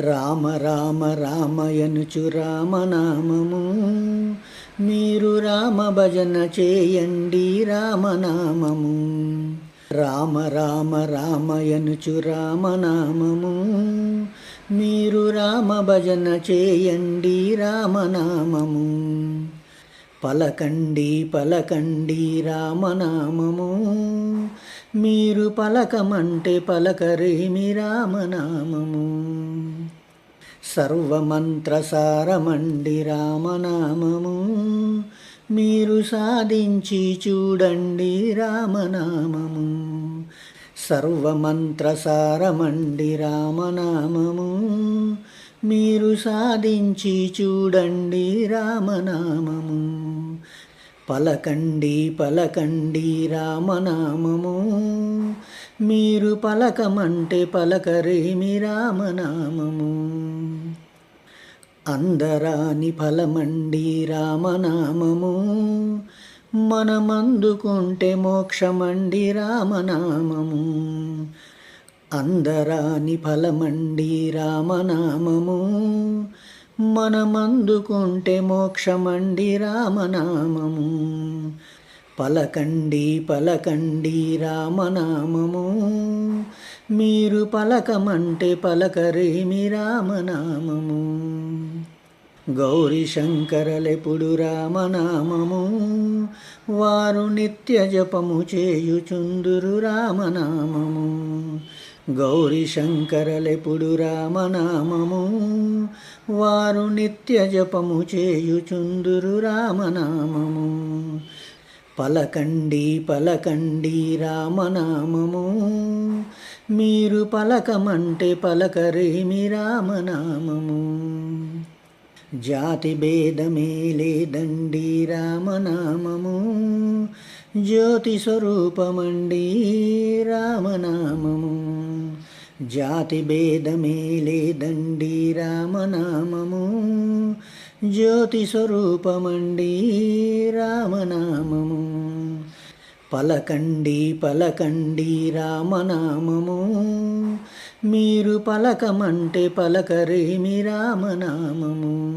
రామ రామ రామయనుచు రామనామము. మీరు రామ భజన చేయండి రామనామము. రామ రామ రామయనుచు రామనామము. మీరు రామ భజన చేయండి రామనామము. పలకండి పలకండి రామనామము. మీరు పలకమంటే పలకరేమి రామనామము. సర్వమంత్రసారమండి రామనామము. మీరు సాధించి చూడండి రామనామము. సర్వమంత్రసారమండి రామనామము. మీరు సాధించి చూడండి రామనామము. పలకండి పలకండి రామనామము. మీరు పలకమంటే పలకరేమి రామనామము. అందరాని ఫలమండి రామనామము. మనమందుకుంటే మోక్షమండి రామనామము. అందరాని ఫలమండి రామనామము. మనమందుకుంటే మోక్షమండి రామనామము. పలకండి పలకండి రామనామము. మీరు పలకమంటే పలకరేమి రామనామము. గౌరీ శంకరలెప్పుడు రామనామము. వారు నిత్య జపము చేయుచుందురు రామనామము. గౌరీ శంకరలెపుడు రామనామము? వారు నిత్య జపము చేయుచుందురు రామనామము. పలకండి పలకండి రామనామము. మీరు పలకమంటే పలకరేమి రామనామము? జాతి భేదమే లేదండి రామనామము. జ్యోతి స్వరూపమండి రామనామము. జాతి భేదమే లేదండి రామనామము. జ్యోతి స్వరూపమండి రామనామము. పలకండి పలకండి రామనామము. మీరు పలకమంటే పలకరేమి రామనామము.